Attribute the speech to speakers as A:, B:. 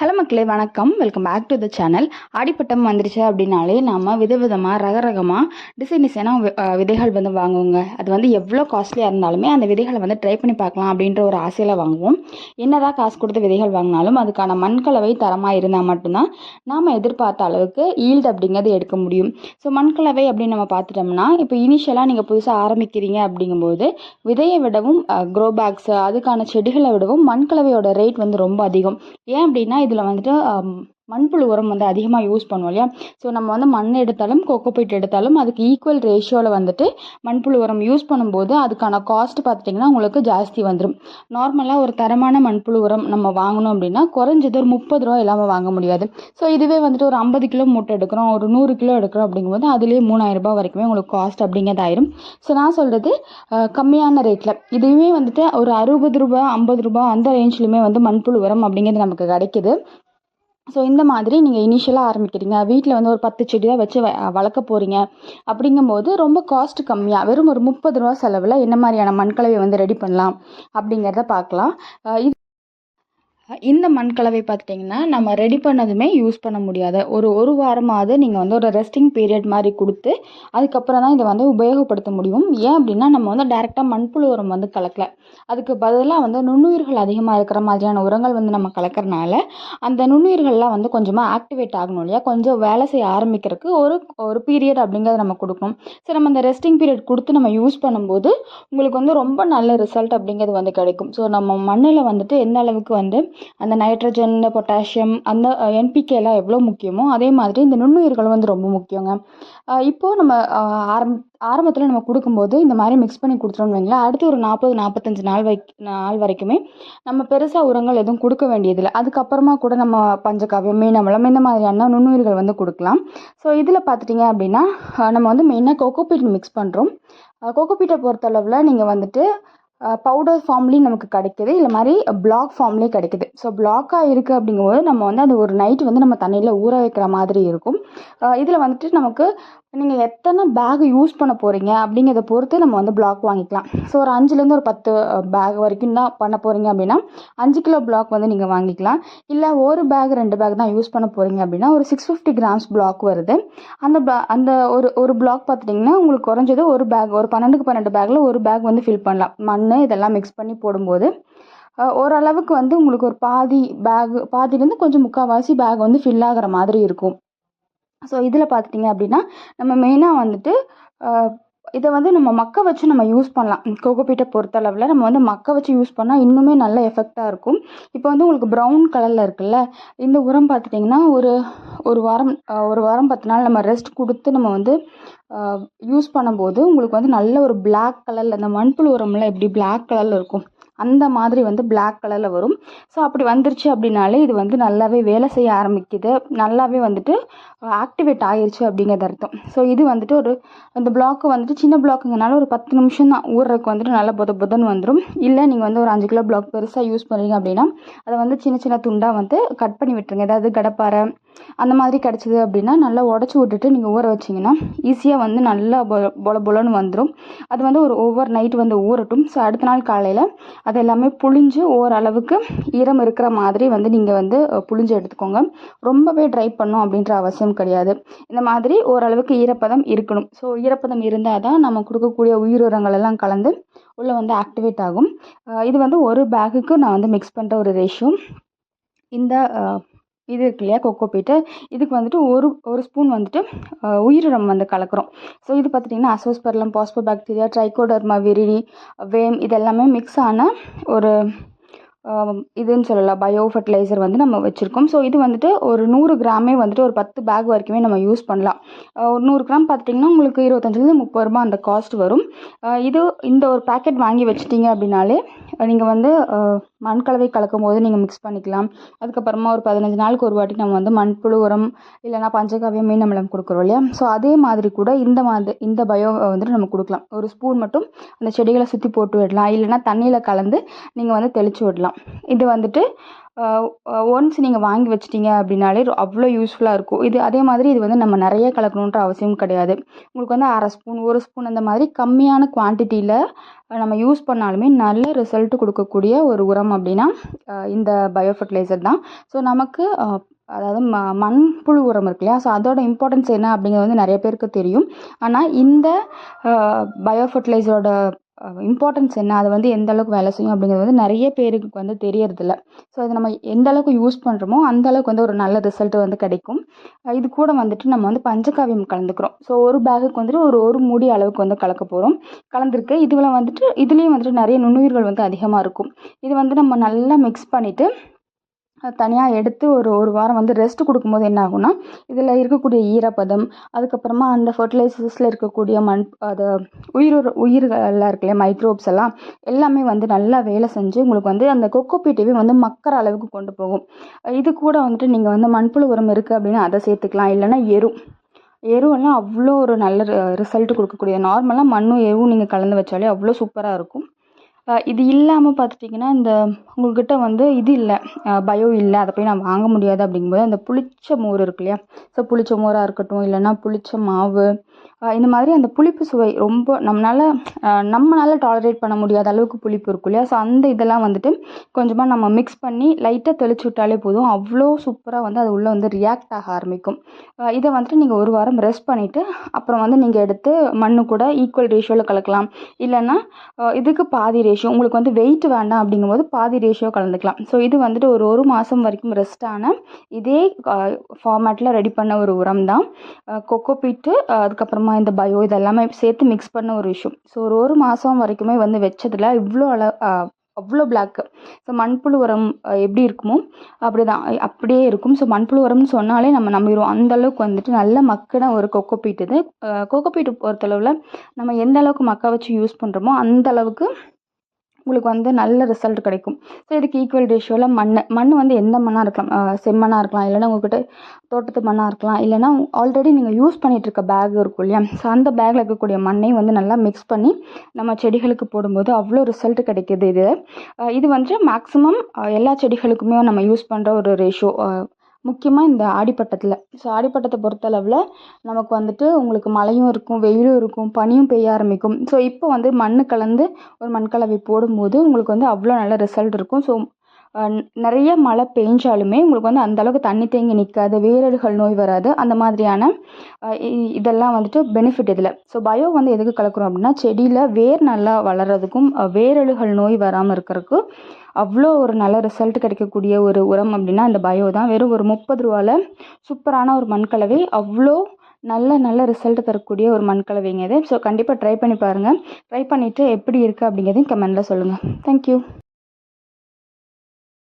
A: Hello மக்களே வணக்கம். Welcome back to the channel ஆடிப்பட்டம் வந்துருச்சு அப்படின்னாலே நம்ம விதவிதமாக ரக ரகமாக டிசைன் டிசைனாக விதைகள் வந்து வாங்குவோங்க. அது வந்து எவ்வளோ காஸ்ட்லியாக இருந்தாலுமே அந்த விதைகளை வந்து ட்ரை பண்ணி பார்க்கலாம் அப்படின்ற ஒரு ஆசையில் வாங்குவோம். என்னதான் காசு கொடுத்து விதைகள் வாங்கினாலும் அதுக்கான மண்கலவை தரமாக இருந்தால் மட்டும்தான் நாம் எதிர்பார்த்த அளவுக்கு ஈல்டு அப்படிங்கிறது எடுக்க முடியும். ஸோ மண்கலவை அப்படின்னு நம்ம பார்த்துட்டோம்னா இப்போ இனிஷியலாக நீங்கள் புதுசாக ஆரம்பிக்கிறீங்க அப்படிங்கும்போது விதையை விடவும் க்ரோ பேக்ஸ் அதுக்கான செடிகளை விடவும் மண்கலவையோட ரேட் வந்து ரொம்ப அதிகம். ஏன் அப்படின்னா இதில் வந்துட்டு ஆம், மண்புழு உரம் வந்து அதிகமாக யூஸ் பண்ணுவோம் இல்லையா? ஸோ நம்ம வந்து மண் எடுத்தாலும் கொக்கோபீட் எடுத்தாலும் அதுக்கு ஈக்குவல் ரேஷியோவில் வந்துட்டு மண்புழு உரம் யூஸ் பண்ணும்போது அதுக்கான காஸ்ட் பார்த்துட்டிங்கன்னா உங்களுக்கு ஜாஸ்தி வந்துடும் நார்மலாக ஒரு தரமான மண்புழு உரம் நம்ம வாங்கணும் அப்படின்னா குறைஞ்சது ஒரு முப்பது ரூபா இல்லாமல் வாங்க முடியாது. ஸோ இதுவே வந்துட்டு ஒரு ஐம்பது கிலோ மூட்டை எடுக்கிறோம் ஒரு நூறு கிலோ எடுக்கிறோம் அப்படிங்கும்போது அதுலேயே மூணாயிரம் ரூபாய் வரைக்குமே உங்களுக்கு காஸ்ட் அப்படிங்கிறது ஆயிரும் ஸோ நான் சொல்கிறது கம்மியான ரேட்டில் இதுவே வந்துட்டு ஒரு அறுபது ரூபா ஐம்பது ரூபா அந்த ரேஞ்ச்லையுமே வந்து மண்புழு உரம் அப்படிங்கிறது நமக்கு கிடைக்குது. ஸோ இந்த மாதிரி நீங்கள் இனிஷியலாக ஆரம்பிக்கிறீங்க. வீட்டில் வந்து ஒரு பத்து செடி தான் வச்சு வ- வளர்க்க போகிறீங்க அப்படிங்கும்போது ரொம்ப காஸ்ட் கம்மியாக வெறும் ஒரு முப்பது ரூபா செலவில் என்ன மாதிரியான மண்கலவை வந்து ரெடி பண்ணலாம் அப்படிங்கிறத பார்க்கலாம். இது இந்த மண்கலவை பார்த்துட்டிங்கன்னா நம்ம ரெடி பண்ணதுமே யூஸ் பண்ண முடியாது. ஒரு ஒரு வாரமாவது நீங்கள் வந்து ஒரு ரெஸ்டிங் பீரியட் மாதிரி கொடுத்து அதுக்கப்புறம் தான் இதை வந்து உபயோகப்படுத்த முடியும். ஏன் அப்படின்னா நம்ம வந்து டேரெக்டாக மண்புழு உரம் வந்து கலக்கல. அதுக்கு பதிலாக வந்து நுண்ணுயிர்கள் அதிகமாக இருக்கிற மாதிரியான உரங்கள் வந்து நம்ம கலக்கறனால அந்த நுண்ணுயிர்கள்லாம் வந்து கொஞ்சமாக ஆக்டிவேட் ஆகணும் இல்லையா? கொஞ்சம் வேலை செய்ய ஆரம்பிக்கிறதுக்கு ஒரு ஒரு பீரியட் அப்படிங்கிறத நம்ம கொடுக்கணும். ஸோ நம்ம அந்த ரெஸ்டிங் பீரியட் கொடுத்து நம்ம யூஸ் பண்ணும்போது உங்களுக்கு வந்து ரொம்ப நல்ல ரிசல்ட் அப்படிங்கிறது வந்து கிடைக்கும். ஸோ நம்ம மண்ணில் வந்துட்டு எந்த அளவுக்கு வந்து அந்த நைட்ரஜன் பொட்டாசியம் அந்த என்பிகே எல்லாம் எவ்வளோ முக்கியமோ அதே மாதிரி இந்த நுண்ணுயிர்கள் வந்து ரொம்ப முக்கியங்க. இப்போது இப்போ நம்ம ஆரம் ஆரம்பத்தில் நம்ம கொடுக்கும்போது இந்த மாதிரி மிக்ஸ் பண்ணி கொடுத்துட்டோம்னு வைங்களேன் அடுத்து ஒரு நாற்பது நாற்பத்தஞ்சு நாள் வை நாள் வரைக்குமே நம்ம பெருசாக உரங்கள் எதுவும் கொடுக்க வேண்டியதில்லை. அதுக்கப்புறமா கூட நம்ம பஞ்சகாவியம் மீனவளம் இந்த மாதிரியான நுண்ணுயிர்கள் வந்து கொடுக்கலாம். ஸோ இதில் பார்த்துட்டிங்க அப்படின்னா நம்ம வந்து மெயினாக கோகோபீட் மிக்ஸ் பண்ணுறோம் கோகோபீட்டை பொறுத்தளவில் நீங்கள் வந்துட்டு பவுடர் ஃபார்ம்லேயும் நமக்கு கிடைக்குது. இல்லை மாதிரி பிளாக் ஃபார்ம்லேயும் கிடைக்குது. ஸோ பிளாக்காக இருக்குது அப்படிங்கும்போது நம்ம வந்து அது ஒரு நைட் வந்து நம்ம தண்ணியில் ஊற வைக்கிற மாதிரி இருக்கும். இதில் வந்துட்டு நமக்கு நீங்கள் எத்தனை பேக் யூஸ் பண்ண போகிறீங்க அப்படிங்கிறத பொறுத்து நம்ம வந்து பிளாக் வாங்கிக்கலாம். ஸோ ஒரு அஞ்சுலேருந்து ஒரு பத்து பேக் வரைக்கும் தான் பண்ண போகிறீங்க அப்படின்னா அஞ்சு கிலோ பிளாக் வந்து நீங்கள் வாங்கிக்கலாம். இல்லை ஒரு பேக் ரெண்டு பேக் தான் யூஸ் பண்ண போகிறீங்க அப்படின்னா ஒரு சிக்ஸ் ஃபிஃப்டி கிராம்ஸ் பிளாக் வருது. அந்த ப அந்த ஒரு ஒரு பிளாக் பார்த்துட்டிங்கன்னா உங்களுக்கு குறைஞ்சது ஒரு பேக் ஒரு பன்னெண்டுக்கு பன்னெண்டு பேக்கில் ஒரு பேக் வந்து ஃபில் பண்ணலாம். மண் இதெல்லாம் மிக்ஸ் பண்ணி போடும்போது. ஓரளவுக்கு வந்து உங்களுக்கு ஒரு பாதி பேக் பாதிலேருந்து கொஞ்சம் முக்கால்வாசி பேக் வந்து ஃபில் ஆகிற மாதிரி இருக்கும். ஸோ இதில் பார்த்துட்டிங்க அப்படின்னா நம்ம மெயினாக வந்துட்டு இதை வந்து நம்ம மக்க வச்சு நம்ம யூஸ் பண்ணலாம். கோகோபீட்டை பொறுத்தளவில் நம்ம வந்து மக்க வச்சு யூஸ் பண்ணால் இன்னுமே நல்ல எஃபெக்டாக இருக்கும். இப்போ வந்து உங்களுக்கு ப்ரௌன் கலரில் இருக்குல்ல இந்த உரம் பார்த்துட்டிங்கன்னா ஒரு ஒரு வாரம் ஒரு வாரம் பத்து நாள் நம்ம ரெஸ்ட் கொடுத்து நம்ம வந்து யூஸ் பண்ணும்போது உங்களுக்கு வந்து நல்ல ஒரு பிளாக் கலரில் இந்த மண்புழு உரம்லாம் எப்படி பிளாக் கலரில் இருக்கும் அந்த மாதிரி வந்து பிளாக் கலரில் வரும். ஸோ அப்படி வந்துருச்சு அப்படின்னாலே இது வந்து நல்லாவே வேலை செய்ய ஆரம்பிக்குது. நல்லாவே வந்துட்டு ஆக்டிவேட் ஆயிடுச்சு அப்படிங்கிறது அர்த்தம். ஸோ இது வந்துட்டு ஒரு அந்த பிளாக்கு வந்துட்டு சின்ன பிளாக்குங்கனால ஒரு பத்து நிமிஷம் தான் ஊறுறதுக்கு வந்துட்டு நல்லா புத புதன் வந்துடும் இல்லை நீங்கள் வந்து ஒரு அஞ்சு கிலோ பிளாக் பெருசாக யூஸ் பண்ணுறீங்க அப்படின்னா அதை வந்து சின்ன சின்ன துண்டாக வந்து கட் பண்ணி விட்டுருங்க. ஏதாவது கடப்பாரை அந்த மாதிரி கிடச்சிது அப்படின்னா நல்லா உடச்சி விட்டுட்டு நீங்கள் ஊற வச்சிங்கன்னா ஈஸியாக வந்து நல்லா பொல பொலன்னு வந்துடும் அது வந்து ஒரு ஓவர் நைட் வந்து ஊறட்டும். ஸோ அடுத்த நாள் காலையில் அது எல்லாமே புழிஞ்சு ஓரளவுக்கு ஈரம் இருக்கிற மாதிரி வந்து நீங்கள் வந்து புழிஞ்சு எடுத்துக்கோங்க. ரொம்பவே ட்ரை பண்ணும் அப்படின்ற அவசியம் கிடையாது. இந்த மாதிரி ஓரளவுக்கு ஈரப்பதம் இருக்கணும். ஸோ ஈரப்பதம் இருந்தால் தான் நம்ம கொடுக்கக்கூடிய உயிரினங்கள் எல்லாம் கலந்து உள்ளே வந்து ஆக்டிவேட் ஆகும். இது வந்து ஒரு பேகுக்கு நான் வந்து மிக்ஸ் பண்ணுற ஒரு ரேஷியோ இந்த இது இருக்கு இல்லையா கொக்கோ பீட்டு. இதுக்கு வந்துட்டு ஒரு ஒரு ஸ்பூன் வந்துட்டு உயிரிடம் உயிரினம் வந்து கலக்கிறோம். ஸோ இது பார்த்துட்டிங்கன்னா Azospirillum phosphobacteria Trichoderma viride VAM இதெல்லாமே மிக்ஸ் ஆன ஒரு இதுன்னு சொல்லலாம் பயோ ஃபர்டிலைசர் வந்து நம்ம வச்சுருக்கோம். ஸோ இது வந்துட்டு ஒரு நூறு கிராமே வந்துட்டு ஒரு பத்து பேக் வரைக்குமே நம்ம யூஸ் பண்ணலாம். ஒரு நூறு கிராம் பார்த்துட்டிங்கன்னா உங்களுக்கு இருபத்தஞ்சிலேருந்து முப்பது ரூபாய் அந்த காஸ்ட் வரும். இது இந்த ஒரு பேக்கெட் வாங்கி வச்சிட்டிங்க அப்படின்னாலே நீங்கள் வந்து மண்கலவை கலக்கும் போது நீங்கள் மிக்ஸ் பண்ணிக்கலாம். அதுக்கப்புறமா ஒரு பதினஞ்சு நாளுக்கு ஒரு வாட்டி நம்ம வந்து மண்புழு உரம் இல்லைனா பஞ்சகாவியம் மீன் அமிலம் கொடுக்குறோம் இல்லையா? ஸோ அதே மாதிரி கூட இந்த மாதிரி இந்த பயோ வந்துட்டு நம்ம கொடுக்கலாம். ஒரு ஸ்பூன் மட்டும் அந்த செடிகளை சுற்றி போட்டு விடலாம். இல்லைன்னா தண்ணியில் கலந்து நீங்கள் வந்து தெளித்து விடலாம். இது வந்துட்டு ஒன்ஸ் நீங்கள் வாங்கி வச்சிட்டிங்க அப்படின்னாலே அவ்வளோ யூஸ்ஃபுல்லாக இருக்கும். இது அதே மாதிரி இது வந்து நம்ம நிறைய கலக்கணுன்ற அவசியம் கிடையாது. உங்களுக்கு வந்து அரை ஸ்பூன் ஒரு ஸ்பூன் அந்த மாதிரி கம்மியான குவான்டிட்டியில் நம்ம யூஸ் பண்ணாலுமே நல்ல ரிசல்ட் கொடுக்கக்கூடிய ஒரு உரம் அப்படின்னா இந்த பயோ ஃபர்டிலைசர் தான். ஸோ நமக்கு அதாவது ம மண்புழு உரம் இருக்கு இல்லையா? ஸோ அதோட இம்பார்ட்டன்ஸ் என்ன அப்படிங்கிறது வந்து நிறைய பேருக்கு தெரியும். ஆனால் இந்த பயோ ஃபர்டிலைசரோட இம்பார்ட்டன்ஸ் என்ன? அது வந்து எந்த அளவுக்கு வேலை செய்யும் அப்படிங்கிறது வந்து நிறைய பேருக்கு வந்து தெரியறதில்ல. ஸோ அது நம்ம எந்த அளவுக்கு யூஸ் பண்ணுறோமோ அந்த அளவுக்கு வந்து ஒரு நல்ல ரிசல்ட் வந்து கிடைக்கும். இது கூட வந்துட்டு நம்ம வந்து பஞ்சகாவியம் கலந்துக்கிறோம். ஸோ ஒரு பேகுக்கு வந்துட்டு ஒரு ஒரு மூடி அளவுக்கு வந்து கலக்க போகிறோம் கலந்துருக்கு. இதில் வந்துட்டு இதுலேயும் வந்துட்டு நிறைய நுண்ணுயிர்கள் வந்து அதிகமாக இருக்கும். இது வந்து நம்ம நல்லா மிக்ஸ் பண்ணிவிட்டு தனியாக எடுத்து ஒரு ஒரு வாரம் வந்து ரெஸ்ட் கொடுக்கும்போது என்ன ஆகும்னா இதில் இருக்கக்கூடிய ஈரப்பதம் அதுக்கப்புறமா அந்த ஃபர்டிலைசர்ஸில் இருக்கக்கூடிய மண் அது உயிர் உயிர்கள்லாம் இருக்கு இல்லையா மைக்ரோப்ஸ் எல்லாம் எல்லாமே வந்து நல்லா வேலை செஞ்சு உங்களுக்கு வந்து அந்த கொக்கோ வந்து மக்கிற அளவுக்கு கொண்டு போகும். இது கூட வந்துட்டு நீங்கள் வந்து மண்புழு உரம் இருக்குது அப்படின்னா அதை சேர்த்துக்கலாம். இல்லைன்னா எரு. எருவெல்லாம் அவ்வளோ ஒரு நல்ல ரிசல்ட் கொடுக்கக்கூடிய நார்மலாக மண்ணும் எருவும் நீங்கள் கலந்து வச்சாலே அவ்வளோ சூப்பராக இருக்கும். இது இல்லாமல் பார்த்துட்டிங்கன்னா இந்த உங்கள்கிட்ட வந்து இது இல்லை. பயோ இல்லை. அதை போய் நான் வாங்க முடியாது அப்படிங்கும்போது அந்த புளிச்ச மோர் இருக்கு இல்லையா? ஸோ புளிச்ச மோராக இருக்கட்டும் இல்லைன்னா புளிச்ச மாவு இந்த மாதிரி அந்த புளிப்பு சுவை ரொம்ப நம்மளால் நம்மளால் டாலரேட் பண்ண முடியாத அளவுக்கு புளிப்பு இருக்கும் இல்லையா? ஸோ அந்த இதெல்லாம் வந்துட்டு கொஞ்சமாக நம்ம மிக்ஸ் பண்ணி லைட்டாக தெளிச்சு விட்டாலே போதும். அவ்வளோ சூப்பராக வந்து அது உள்ளே வந்து ரியாக்ட் ஆக ஆரம்பிக்கும். இதை வந்துட்டு நீங்கள் ஒரு வாரம் ரெஸ்ட் பண்ணிவிட்டு அப்புறம் வந்து நீங்கள் எடுத்து மண்ணு கூட ஈக்குவல் ரேஷியோவில் கலக்கலாம். இல்லைன்னா இதுக்கு பாதி ரேஷியோ உங்களுக்கு வந்து வெயிட் வேண்டாம் அப்படிங்கும்போது பாதி ரேஷியோ கலந்துக்கலாம். ஸோ இது வந்துட்டு ஒரு ஒரு மாதம் வரைக்கும் ரெஸ்டான இதே ஃபார்மேட்டில் ரெடி பண்ண ஒரு உரம் தான். கொக்கோ பீட்டு அதுக்கப்புறம் அப்புறமா இந்த பயோ இதெல்லாமே சேர்த்து மிக்ஸ் பண்ண ஒரு விஷயம். ஸோ ஒரு ஒரு மாதம் வரைக்குமே வந்து வச்சதில் இவ்வளோ அள அவ்வளோ பிளாக்கு ஸோ மண்புழு உரம் எப்படி இருக்குமோ அப்படி தான் அப்படியே இருக்கும். ஸோ மண்புழு உரம்னு சொன்னாலே நம்ம நம்பிடுவோம். அந்த அளவுக்கு வந்துட்டு நல்ல மக்கின ஒரு கொக்கோ பீட் இது. கொக்கோபீட்டு பொறுத்தளவில் நம்ம எந்த அளவுக்கு மக்க வச்சு யூஸ் பண்ணுறோமோ அந்த அளவுக்கு உங்களுக்கு வந்து நல்ல ரிசல்ட் கிடைக்கும். ஸோ இதுக்கு ஈக்குவல் ரேஷியோவில் மண் மண் வந்து எந்த மண்ணாக இருக்கலாம்? செம்மண்ணாக இருக்கலாம். இல்லைன்னா உங்கள்கிட்ட தோட்டத்து மண்ணாக இருக்கலாம். இல்லைன்னா ஆல்ரெடி நீங்கள் யூஸ் பண்ணிகிட்டு இருக்க பேக் இருக்கும் இல்லையா? ஸோ அந்த பேக்கில் இருக்கக்கூடிய மண்ணையும் வந்து நல்லா மிக்ஸ் பண்ணி நம்ம செடிகளுக்கு போடும்போது அவ்வளோ ரிசல்ட் கிடைக்கிது இது. இது வந்து மேக்ஸிமம் எல்லா செடிகளுக்குமே நம்ம யூஸ் பண்ணுற ஒரு ரேஷியோ முக்கியமாக இந்த ஆடிப்பட்டத்தில். ஸோ ஆடிப்பட்டத்தை பொறுத்தளவில் நமக்கு வந்துட்டு உங்களுக்கு மழையும் இருக்கும் வெயிலும் இருக்கும் பனியும் பெய்ய ஆரம்பிக்கும். ஸோ இப்போ வந்து மண் கலந்து ஒரு மண்கலவை போடும்போது உங்களுக்கு வந்து அவ்வளோ நல்ல ரிசல்ட் இருக்கும். ஸோ நிறைய மழை பெஞ்சாலுமே உங்களுக்கு வந்து அந்த அளவுக்கு தண்ணி தேங்கி நிற்காது வேரழுகள் நோய் வராது அந்த மாதிரியான இதெல்லாம் வந்துட்டு பெனிஃபிட் இதில். ஸோ பயோ வந்து எதுக்கு கலக்குறோம் அப்படின்னா செடியில் வேர் நல்லா வளர்கிறதுக்கும் வேரழுகள் நோய் வராமல் இருக்கிறதுக்கு அவ்வளோ ஒரு நல்ல ரிசல்ட் கிடைக்கக்கூடிய ஒரு உரம் அப்படின்னா இந்த பயோ தான். வெறும் ஒரு முப்பது ரூபாவில் சூப்பரான ஒரு மண்கலவை அவ்வளோ நல்ல நல்ல ரிசல்ட் தரக்கூடிய ஒரு மண்கலவைங்க இது. ஸோ கண்டிப்பாக ட்ரை பண்ணி பாருங்கள் ட்ரை பண்ணிவிட்டு எப்படி இருக்குது அப்படிங்கிறதையும் கமெண்டில் சொல்லுங்கள் தேங்க்யூ